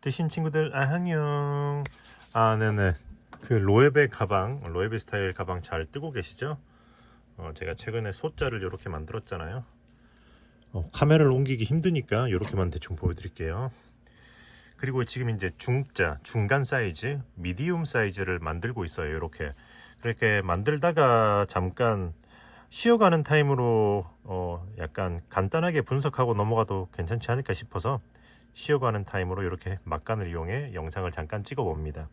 드신 친구들 아 안녕. 아 네네. 그 로에베 가방, 로에베 스타일 가방 잘 뜨고 계시죠? 어, 제가 최근에 소자를 이렇게 만들었잖아요. 어, 카메라를 옮기기 힘드니까 이렇게만 대충 보여드릴게요. 그리고 지금 이제 중자, 중간 사이즈, 미디움 사이즈를 만들고 있어요. 이렇게 그렇게 만들다가 잠깐 쉬어가는 타임으로 어, 약간 간단하게 분석하고 넘어가도 괜찮지 않을까 싶어서 쉬어가는 타임으로 이렇게 막간을 이용해 영상을 잠깐 찍어 봅니다.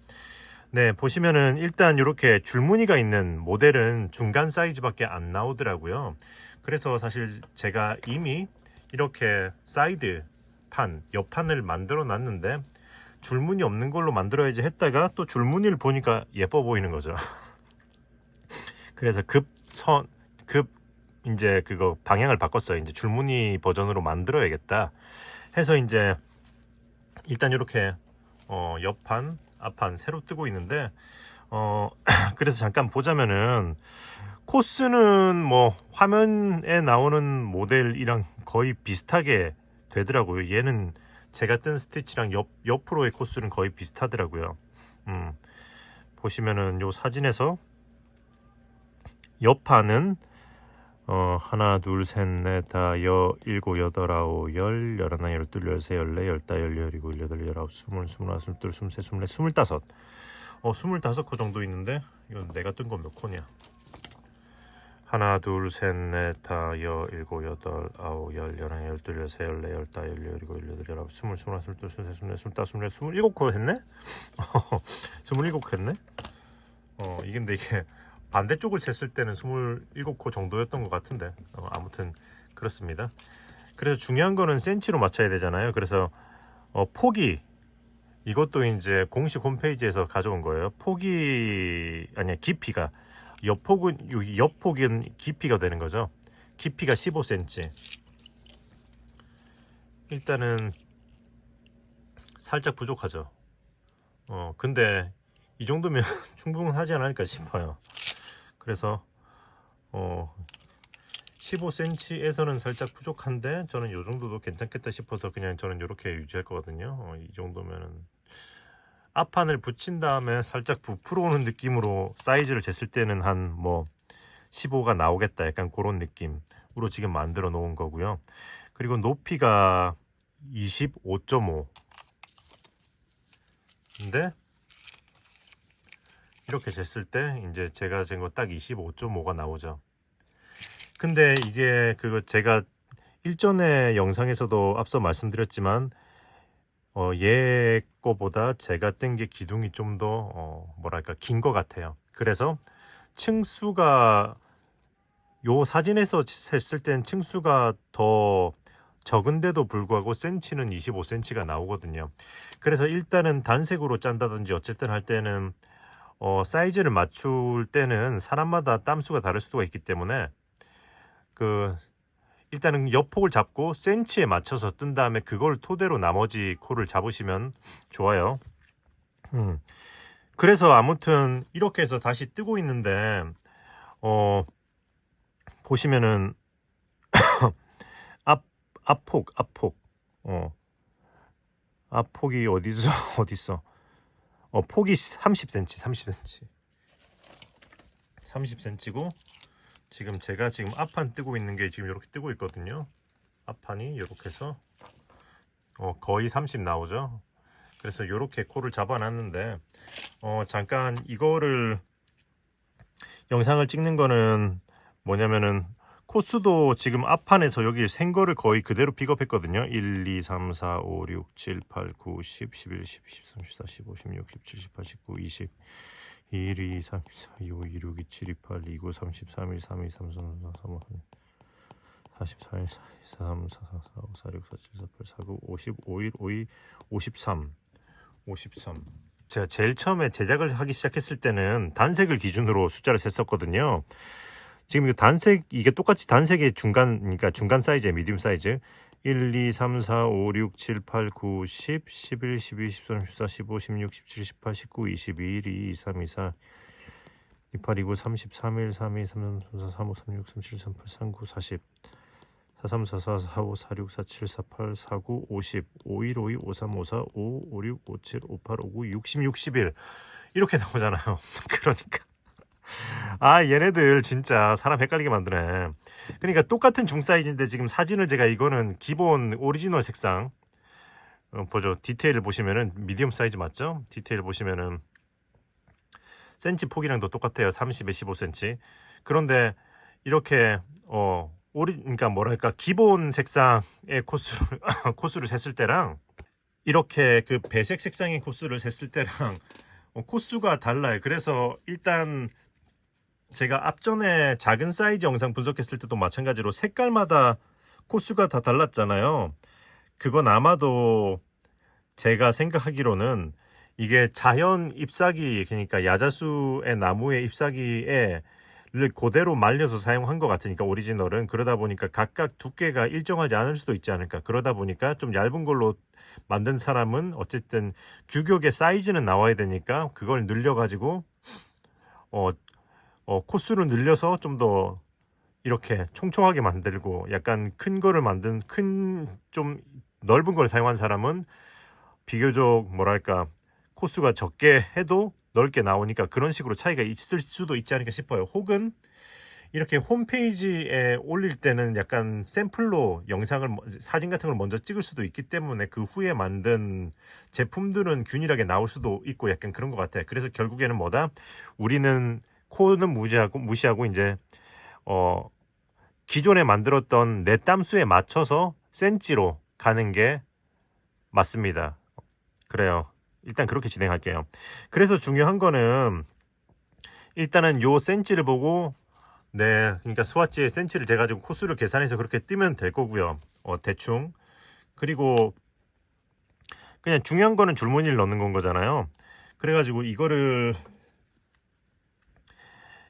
네, 보시면은 일단 이렇게 줄무늬가 있는 모델은 중간 사이즈밖에 안 나오더라고요. 그래서 사실 제가 이미 이렇게 사이드 판, 옆판을 만들어 놨는데 줄무늬 없는 걸로 만들어야지 했다가 또 줄무늬를 보니까 예뻐 보이는 거죠. 그래서 급선 급 이제 그거 방향을 바꿨어요. 이제 줄무늬 버전으로 만들어야겠다 해서 이제 일단 이렇게 어 옆판 앞판 새로 뜨고 있는데 어 그래서 잠깐 보자면은 코스는 뭐 화면에 나오는 모델이랑 거의 비슷하게 되더라고요. 얘는 제가 뜬 스티치랑 옆 옆으로의 코스는 거의 비슷하더라고요. 음 보시면은 요 사진에서 옆판은 어 하나 둘 셋 넷 다 여 일곱 여덟 아홉 열 열하나 열둘 열세 열네 열다 열여 열이고 열여덟 열아홉 스물 스물하나 스물둘 스물셋 스물넷 스물다섯. 어 스물다섯 코 정도 있는데 이건 내가 뜬 건 몇 코냐? 하나 둘 셋 넷 다 여 일곱 여덟 아홉 열 열하나 열둘 열세 열네 열다 열여 열이고 열여덟 열아홉 스물 스물하나 스물둘 스물셋 스물넷 스물다섯 스물여섯 스물일곱 코 했네? 스물일곱 코 했네? 어 이게 근데 이게 반대쪽을 쟀을 때는 27코 정도였던 것 같은데 어, 아무튼 그렇습니다. 그래서 중요한 거는 센치로 맞춰야 되잖아요. 그래서 어, 폭이 이것도 이제 공식 홈페이지에서 가져온 거예요. 폭이 아니야 깊이가 옆폭은 여기 옆폭은 깊이가 되는 거죠. 깊이가 15cm. 일단은 살짝 부족하죠. 어 근데 이 정도면 충분하지 않을까 싶어요. 그래서 어 15cm에서는 살짝 부족한데 저는 이 정도도 괜찮겠다 싶어서 그냥 저는 이렇게 유지할 거거든요. 어, 이 정도면은 앞판을 붙인 다음에 살짝 부풀어 오는 느낌으로 사이즈를 쟀을 때는 한 뭐 15가 나오겠다 약간 그런 느낌으로 지금 만들어 놓은 거고요. 그리고 높이가 25.5 근데 이렇게 쟀을 때 이제 제가 잰 거 딱 25.5가 나오죠. 근데 이게 그거 제가 일전에 영상에서도 앞서 말씀드렸지만 어, 얘 거보다 제가 뜬게 기둥이 좀더 어, 뭐랄까 긴 것 같아요. 그래서 층수가 요 사진에서 쟀을 땐 층수가 더 적은데도 불구하고 센치는 25cm가 나오거든요. 그래서 일단은 단색으로 짠다든지 어쨌든 할 때는 어, 사이즈를 맞출 때는 사람마다 땀수가 다를 수가 있기 때문에 그 일단은 옆폭을 잡고 센치에 맞춰서 뜬 다음에 그걸 토대로 나머지 코를 잡으시면 좋아요. 음. 그래서 아무튼 이렇게 해서 다시 뜨고 있는데 어 보시면은 앞 앞폭 앞폭 어 앞폭이 어디서 어디 있어? 어, 폭이 30cm, 30cm. 30cm고 지금 제가 지금 앞판 뜨고 있는 게 지금 이렇게 뜨고 있거든요. 앞판이 이렇게 해서 어, 거의 30 나오죠. 그래서 이렇게 코를 잡아놨는데 어, 잠깐 이거를 영상을 찍는 거는 뭐냐면은 코스도 지금 앞판에서 여기 생 거를 거의 그대로 픽업했거든요. 1, 2, 3, 4, 5, 6, 7, 8, 9, 10, 11, 12, 13, 14, 15, 16, 17, 18, 19, 20, 1, 2, 3, 4, 2, 5, 2, 6, 2, 7, 2, 8, 2, 9, 30, 31, 32, 33, 34, 35, 44, 43, 44, 45, 46, 47, 48, 49, 50, 51, 52, 53, 53. 제가 제일 처음에 제작을 하기 시작했을 때는 단색을 기준으로 숫자를 셌었거든요. 지금 이 단색 이게 똑같이 단색의 중간 그러니까 중간 사이즈의 미디움 사이즈 1, 2, 3, 4, 5, 6, 7, 8, 9, 10, 11, 12, 13, 14, 15, 16, 17, 18, 19, 20, 21, 22, 23, 24, 28, 29, 30, 31, 32, 33, 34, 35, 36, 37, 38, 39, 40, 43, 44, 45, 46, 47, 48, 49, 50, 51, 52, 53, 54, 5, 56, 57, 58, 59, 60, 61 이렇게 나오잖아요. 그러니까 아 얘네들 진짜 사람 헷갈리게 만드네. 그러니까 똑같은 중 사이즈인데 지금 사진을 제가 이거는 기본 오리지널 색상 어, 보죠. 디테일 보시면은 미디엄 사이즈 맞죠? 디테일 보시면은 센치 폭이랑도 똑같아요. 30에 15cm. 그런데 이렇게 어 오리 그러니까 뭐랄까 기본 색상의 코스를 코스를 셌을 때랑 이렇게 그 배색 색상의 코스를 셌을 때랑 어, 코스가 달라요. 그래서 일단 제가 앞전에 작은 사이즈 영상 분석했을 때도 마찬가지로 색깔마다 코스가 다 달랐잖아요. 그건 아마도 제가 생각하기로는 이게 자연 잎사귀 그러니까 야자수의 나무의 잎사귀에 를 그대로 말려서 사용한 것 같으니까 오리지널은 그러다 보니까 각각 두께가 일정하지 않을 수도 있지 않을까 그러다 보니까 좀 얇은 걸로 만든 사람은 어쨌든 규격의 사이즈는 나와야 되니까 그걸 늘려 가지고 어, 어 코스를 늘려서 좀 더 이렇게 총총하게 만들고 약간 큰 거를 만든 큰 좀 넓은 걸 사용한 사람은 비교적 뭐랄까 코스가 적게 해도 넓게 나오니까 그런 식으로 차이가 있을 수도 있지 않을까 싶어요. 혹은 이렇게 홈페이지에 올릴 때는 약간 샘플로 영상을 뭐- 사진 같은 걸 먼저 찍을 수도 있기 때문에 그 후에 만든 제품들은 균일하게 나올 수도 있고 약간 그런 것 같아요. 그래서 결국에는 뭐다? 우리는 코는 무시하고 무시하고 이제 어 기존에 만들었던 내 땀수에 맞춰서 센치로 가는 게 맞습니다. 그래요. 일단 그렇게 진행할게요. 그래서 중요한 거는 일단은 요 센치를 보고 네, 그러니까 스와치의 센치를 재가지고 코스를 계산해서 그렇게 뜨면 될 거고요. 어, 대충. 그리고 그냥 중요한 거는 줄무늬를 넣는 건 거잖아요. 그래가지고 이거를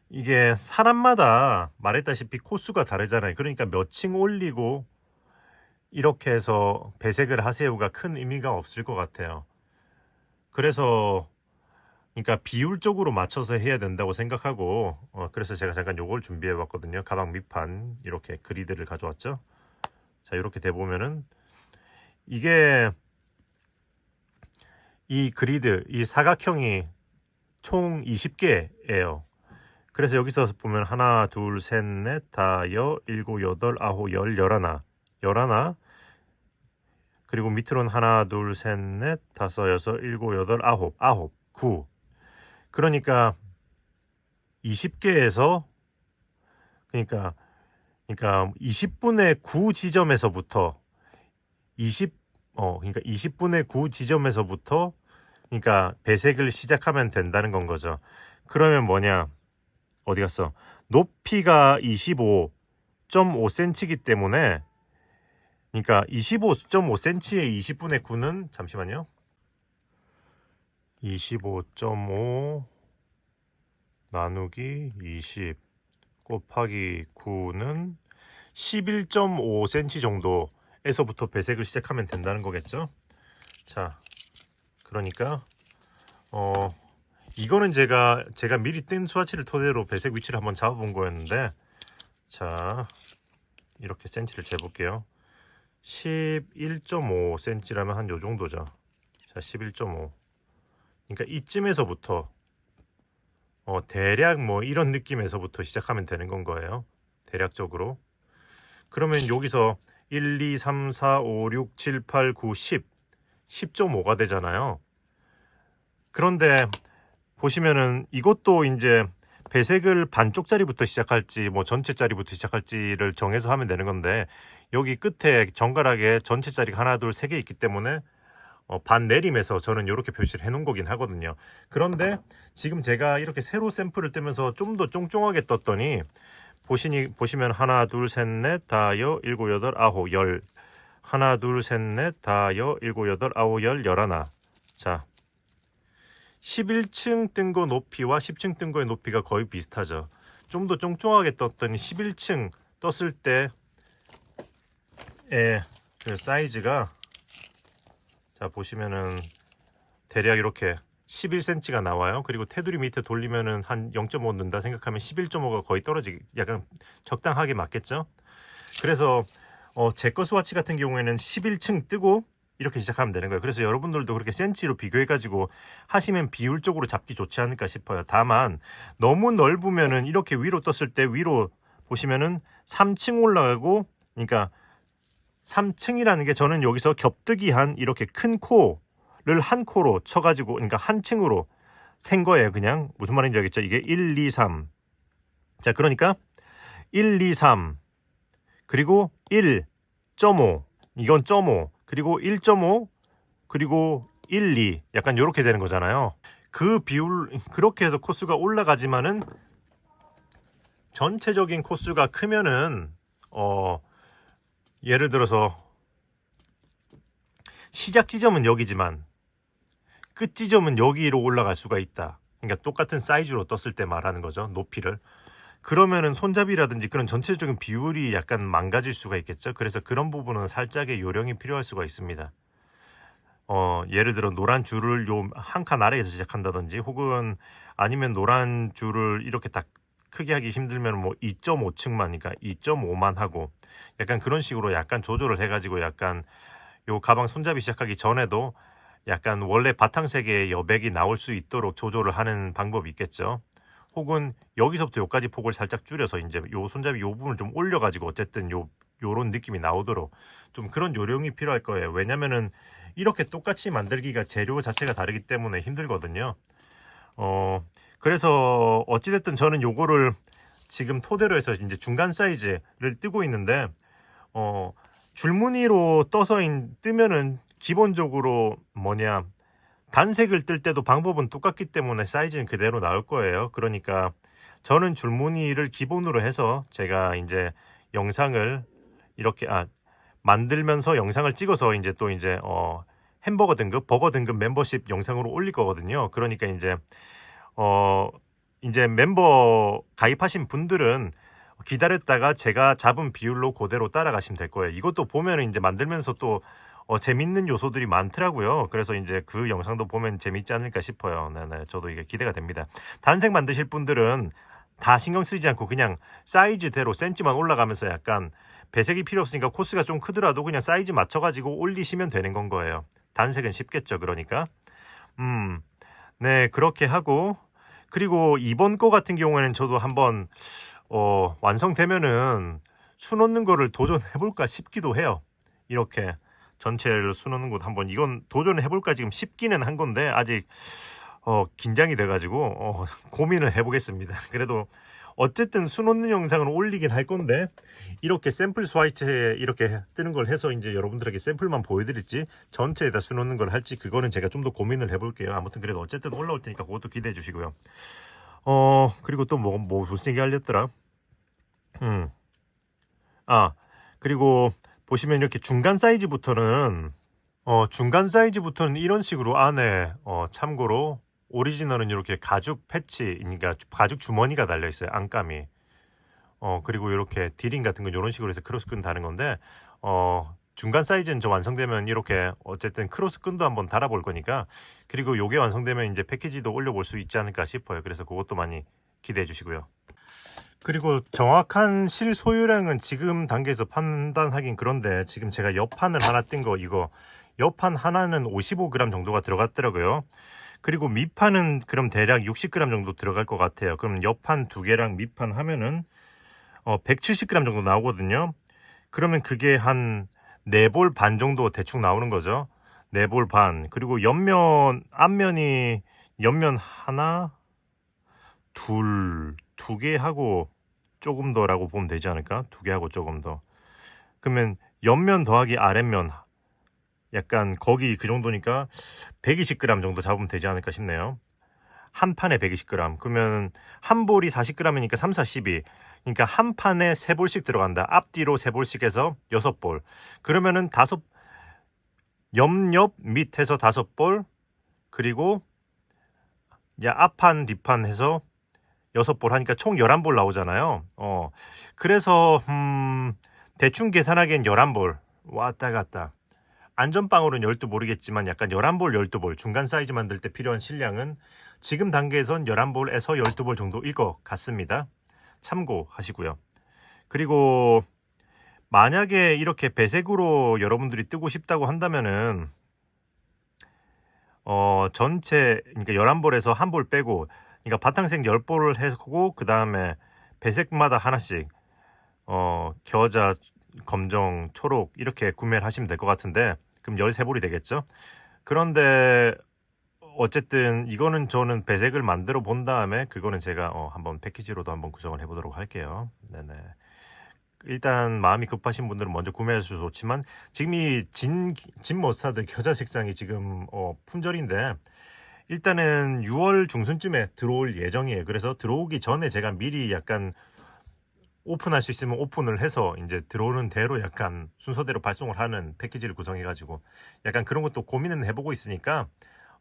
이게 사람마다 말했다시피 코스가 다르잖아요. 그러니까 몇 층 올리고 이렇게 해서 배색을 하세요가 큰 의미가 없을 것 같아요. 그래서 그러니까 비율적으로 맞춰서 해야 된다고 생각하고 어, 그래서 제가 잠깐 요걸 준비해 봤거든요. 가방 밑판 이렇게 그리드를 가져왔죠. 자 이렇게 돼 보면은 이게 이 그리드 이 사각형이 총 20개예요. 그래서 여기서 보면 하나, 둘, 셋, 넷, 다 여, 일곱, 여덟, 아홉, 열, 열하나, 열하나. 그리고 밑으로는 하나, 둘, 셋, 넷, 다섯, 여섯, 일곱, 여덟, 아홉, 아홉, 구. 그러니까 20개에서 그러니까 그러니까 20분의 9 지점에서부터 20 어 그러니까 20분의 9 지점에서부터 그러니까 배색을 시작하면 된다는 건 거죠. 그러면 뭐냐? 어디 갔어? 높이가 25.5cm이기 때문에 그러니까 25.5cm의 20분의 9는 잠시만요. 25.5 나누기 20 곱하기 9는 11.5cm 정도에서부터 배색을 시작하면 된다는 거겠죠? 자, 그러니까 어 이거는 제가 제가 미리 뜬 수화치를 토대로 배색 위치를 한번 잡아본 거였는데 자 이렇게 센치를 재볼게요. 11.5cm라면 한 요 정도죠. 자, 11.5. 그러니까 이쯤에서부터 어, 대략 뭐 이런 느낌에서부터 시작하면 되는 건 거예요. 대략적으로. 그러면 여기서 1, 2, 3, 4, 5, 6, 7, 8, 9, 10. 10.5가 되잖아요. 그런데 보시면은 이것도 이제 배색을 반쪽짜리부터 시작할지 뭐 전체짜리부터 시작할지를 정해서 하면 되는 건데 여기 끝에 정갈하게 전체짜리가 하나 둘 세 개 있기 때문에 어, 반 내림에서 저는 이렇게 표시를 해놓은 거긴 하거든요. 그런데 지금 제가 이렇게 새로 샘플을 뜨면서 좀 더 쫑쫑하게 떴더니 보시니 보시면 하나 둘 셋 넷 다여 일곱 여덟 아홉 열 하나 둘 셋 넷 다여 일곱 여덟 아홉 열 열하나 자 11층 뜬거 높이와 10층 뜬 거의 높이가 거의 비슷하죠. 좀 더 쫑쫑하게 떴더니 11층 떴을 때의 그 사이즈가 자 보시면은 대략 이렇게 11cm가 나와요. 그리고 테두리 밑에 돌리면은 한 0.5 넣는다 생각하면 11.5가 거의 떨어지기 약간 적당하게 맞겠죠. 그래서 어, 제거 스와치 같은 경우에는 11층 뜨고 이렇게 시작하면 되는 거예요. 그래서 여러분들도 그렇게 센치로 비교해가지고 하시면 비율적으로 잡기 좋지 않을까 싶어요. 다만 너무 넓으면은 이렇게 위로 떴을 때 위로 보시면은 3층 올라가고 그러니까 3층이라는 게 저는 여기서 겹뜨기한 이렇게 큰 코를 한 코로 쳐가지고 그러니까 한 층으로 센 거예요. 그냥 무슨 말인지 알겠죠? 이게 1, 2, 3. 자 그러니까 1, 2, 3 그리고 1.5 이건 0.5 그리고 1.5 그리고 1, 2 약간 이렇게 되는 거잖아요. 그 비율 그렇게 해서 코스가 올라가지만은 전체적인 코스가 크면은 어 예를 들어서 시작 지점은 여기지만 끝 지점은 여기로 올라갈 수가 있다. 그러니까 똑같은 사이즈로 떴을 때 말하는 거죠. 높이를. 그러면은 손잡이라든지 그런 전체적인 비율이 약간 망가질 수가 있겠죠. 그래서 그런 부분은 살짝의 요령이 필요할 수가 있습니다. 어, 예를 들어 노란 줄을 요 한 칸 아래에서 시작한다든지 혹은 아니면 노란 줄을 이렇게 딱 크게 하기 힘들면 뭐 2.5층만 그러니까 2.5만 하고 약간 그런 식으로 약간 조절을 해 가지고 약간 요 가방 손잡이 시작하기 전에도 약간 원래 바탕색의 여백이 나올 수 있도록 조절을 하는 방법이 있겠죠. 혹은 여기서부터 여기까지 폭을 살짝 줄여서 이제 요 손잡이 요 부분을 좀 올려가지고 어쨌든 요 요런 느낌이 나오도록 좀 그런 요령이 필요할 거예요. 왜냐면은 이렇게 똑같이 만들기가 재료 자체가 다르기 때문에 힘들거든요. 어 그래서 어찌됐든 저는 요거를 지금 토대로 해서 이제 중간 사이즈를 뜨고 있는데 어 줄무늬로 떠서 인- 뜨면은 기본적으로 뭐냐 단색을 뜰 때도 방법은 똑같기 때문에 사이즈는 그대로 나올 거예요. 그러니까 저는 줄무늬를 기본으로 해서 제가 이제 영상을 이렇게 아 만들면서 영상을 찍어서 이제 또 이제 어 햄버거 등급, 버거 등급 멤버십 영상으로 올릴 거거든요. 그러니까 이제 어 이제 멤버 가입하신 분들은 기다렸다가 제가 잡은 비율로 그대로 따라가시면 될 거예요. 이것도 보면은 이제 만들면서 또 어, 재밌는 요소들이 많더라고요. 그래서 이제 그 영상도 보면 재밌지 않을까 싶어요. 네네. 저도 이게 기대가 됩니다. 단색 만드실 분들은 다 신경 쓰지 않고 그냥 사이즈대로 센치만 올라가면서 약간 배색이 필요 없으니까 코스가 좀 크더라도 그냥 사이즈 맞춰가지고 올리시면 되는 건 거예요. 단색은 쉽겠죠. 그러니까. 음, 네, 그렇게 하고. 그리고 이번 거 같은 경우에는 저도 한번, 어, 완성되면은 수 놓는 거를 도전해볼까 싶기도 해요. 이렇게. 전체를 수놓는 곳 한번 이건 도전을 해볼까 지금 싶기는 한 건데 아직 어, 긴장이 돼가지고 어, 고민을 해보겠습니다. 그래도 어쨌든 수놓는 영상을 올리긴 할 건데 이렇게 샘플 스와이트에 이렇게 뜨는 걸 해서 이제 여러분들에게 샘플만 보여드릴지 전체에다 수놓는 걸 할지 그거는 제가 좀 더 고민을 해볼게요. 아무튼 그래도 어쨌든 올라올 테니까 그것도 기대해 주시고요. 어 그리고 또 뭐 뭐 무슨 얘기 하렸더라? 음. 아 그리고 보시면 이렇게 중간 사이즈부터는 어, 중간 사이즈부터는 이런 식으로 안에 어, 참고로 오리지널은 이렇게 가죽 패치, 주- 가죽 주머니가 달려 있어요. 안감이. 어, 그리고 이렇게 디링 같은 건 이런 식으로 해서 크로스 끈 다는 건데 어, 중간 사이즈는 저 완성되면 이렇게 어쨌든 크로스 끈도 한번 달아볼 거니까 그리고 요게 완성되면 이제 패키지도 올려볼 수 있지 않을까 싶어요. 그래서 그것도 많이 기대해 주시고요. 그리고 정확한 실 소유량은 지금 단계에서 판단하긴 그런데 지금 제가 옆판을 하나 뜬거 이거 옆판 하나는 55g 정도가 들어갔더라고요. 그리고 밑판은 그럼 대략 60g 정도 들어갈 것 같아요. 그럼 옆판 두 개랑 밑판 하면은 어 170g 정도 나오거든요. 그러면 그게 한 4볼 반 정도 대충 나오는 거죠. 4볼 반. 그리고 옆면 앞면이 옆면 하나 둘, 두 개 하고 조금 더라고 보면 되지 않을까? 두 개 하고 조금 더. 그러면 옆면 더하기 아랫면 약간 거기 그 정도니까 120g 정도 잡으면 되지 않을까 싶네요. 한 판에 120g. 그러면 한 볼이 40g이니까 3, 4, 12. 그러니까 한 판에 세 볼씩 들어간다. 앞뒤로 세 볼씩 해서 여섯 볼. 그러면은 다섯 옆옆 밑에서 다섯 볼 그리고 이제 앞판 뒷판 해서 여섯 볼 하니까 총 11볼 나오잖아요. 어. 그래서 음 대충 계산하기엔 11볼 왔다 갔다. 안전빵으로는 12 모르겠지만 약간 11볼, 12볼 중간 사이즈 만들 때 필요한 실량은 지금 단계에선 11볼에서 12볼 정도일 것 같습니다. 참고하시고요. 그리고 만약에 이렇게 배색으로 여러분들이 뜨고 싶다고 한다면은 어 전체 그러니까 11볼에서 한 볼 빼고 그러니까 바탕색 10볼을 하고 그 다음에 배색마다 하나씩 어 겨자, 검정, 초록 이렇게 구매를 하시면 될 것 같은데 그럼 13볼이 되겠죠? 그런데 어쨌든 이거는 저는 배색을 만들어 본 다음에 그거는 제가 어 한번 패키지로도 한번 구성을 해 보도록 할게요. 네네. 일단 마음이 급하신 분들은 먼저 구매하셔도 좋지만 지금 이 진 진 머스타드 겨자 색상이 지금 어 품절인데 일단은 6월 중순쯤에 들어올 예정이에요. 그래서 들어오기 전에 제가 미리 약간 오픈할 수 있으면 오픈을 해서 이제 들어오는 대로 약간 순서대로 발송을 하는 패키지를 구성해 가지고 약간 그런 것도 고민은 해보고 있으니까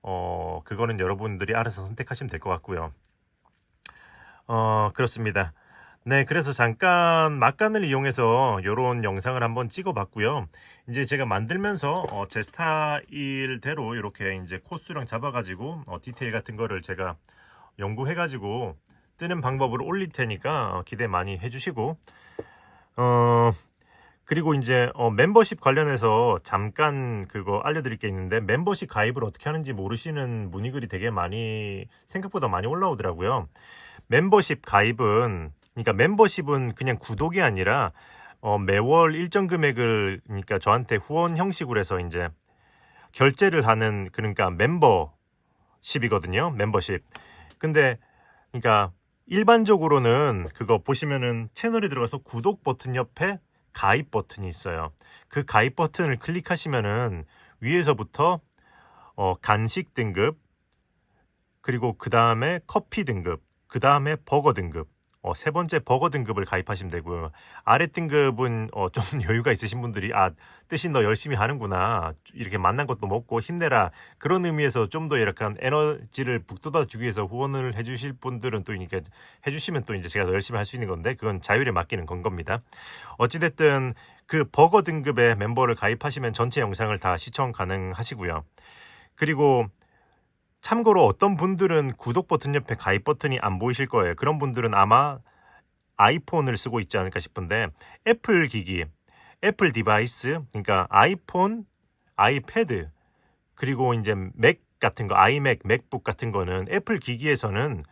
어 그거는 여러분들이 알아서 선택하시면 될 것 같고요. 어 그렇습니다. 네, 그래서 잠깐 막간을 이용해서 이런 영상을 한번 찍어봤고요. 이제 제가 만들면서 어, 제 스타일대로 이렇게 이제 코스랑 잡아가지고 어, 디테일 같은 거를 제가 연구해가지고 뜨는 방법을 올릴 테니까 어, 기대 많이 해주시고 어 그리고 이제 어, 멤버십 관련해서 잠깐 그거 알려드릴 게 있는데 멤버십 가입을 어떻게 하는지 모르시는 문의글이 되게 많이 생각보다 많이 올라오더라고요. 멤버십 가입은 그러니까 멤버십은 그냥 구독이 아니라 어, 매월 일정 금액을 그러니까 저한테 후원 형식으로 해서 이제 결제를 하는 그러니까 멤버십이거든요. 멤버십. 근데 그러니까 일반적으로는 그거 보시면은 채널에 들어가서 구독 버튼 옆에 가입 버튼이 있어요. 그 가입 버튼을 클릭하시면은 위에서부터 어, 간식 등급 그리고 그 다음에 커피 등급 그 다음에 버거 등급 어, 세 번째 버거 등급을 가입하시면 되고요. 아래 등급은 어, 좀 여유가 있으신 분들이 아 뜻이 너 열심히 하는구나 이렇게 만난 것도 먹고 힘내라 그런 의미에서 좀 더 약간 에너지를 북돋아 주기 위해서 후원을 해주실 분들은 또 이렇게 해주시면 또 이제 제가 더 열심히 할 수 있는 건데 그건 자율에 맡기는 건 겁니다. 어찌됐든 그 버거 등급의 멤버를 가입하시면 전체 영상을 다 시청 가능하시고요. 그리고 참고로 어떤 분들은 구독 버튼 옆에 가입 버튼이 안 보이실 거예요. 그런 분들은 아마 아이폰을 쓰고 있지 않을까 싶은데 애플 기기, 애플 디바이스, 그러니까 아이폰, 아이패드, 그리고 이제 맥 같은 거, 아이맥, 맥북 같은 거는 애플 기기에서는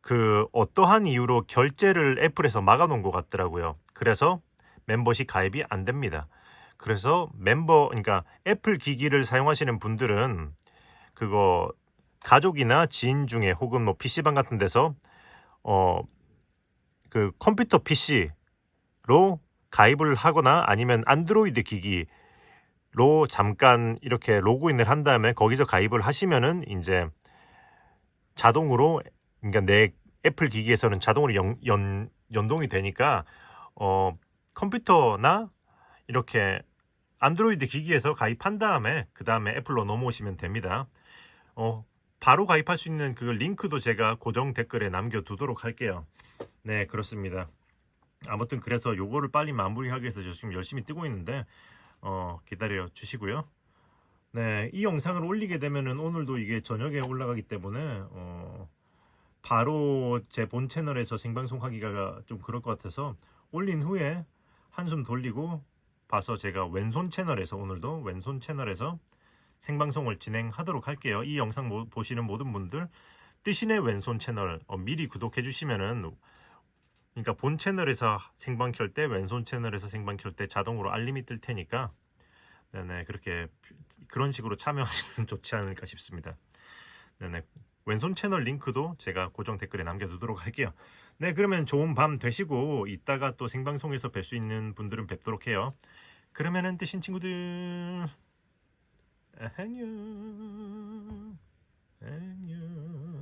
그 어떠한 이유로 결제를 애플에서 막아놓은 것 같더라고요. 그래서 멤버십 가입이 안 됩니다. 그래서 멤버, 그러니까 애플 기기를 사용하시는 분들은 그거 가족이나 지인 중에 혹은 뭐 PC방 같은 데서 어 그 컴퓨터 PC로 가입을 하거나 아니면 안드로이드 기기로 잠깐 이렇게 로그인을 한 다음에 거기서 가입을 하시면은 이제 자동으로 그러니까 내 애플 기기에서는 자동으로 연, 연 연동이 되니까 어 컴퓨터나 이렇게 안드로이드 기기에서 가입한 다음에 그 다음에 애플로 넘어오시면 됩니다. 어 바로 가입할 수 있는 그 링크도 제가 고정 댓글에 남겨두도록 할게요. 네, 그렇습니다. 아무튼 그래서 요거를 빨리 마무리하기 위해서 저 지금 열심히 뜨고 있는데 어, 기다려 주시고요. 네, 이 영상을 올리게 되면은 오늘도 이게 저녁에 올라가기 때문에 어, 바로 제 본 채널에서 생방송 하기가 좀 그럴 것 같아서 올린 후에 한숨 돌리고 봐서 제가 왼손 채널에서 오늘도 왼손 채널에서 생방송을 진행하도록 할게요. 이 영상 모, 보시는 모든 분들 뜨신의 왼손 채널 어, 미리 구독해 주시면은 그러니까 본 채널에서 생방 켤 때 왼손 채널에서 생방 켤 때 자동으로 알림이 뜰 테니까 네네 그렇게 그런 식으로 참여하시면 좋지 않을까 싶습니다. 네네 왼손 채널 링크도 제가 고정 댓글에 남겨두도록 할게요. 네 그러면 좋은 밤 되시고 이따가 또 생방송에서 뵐 수 있는 분들은 뵙도록 해요. 그러면은 뜨신 친구들 안녕 안녕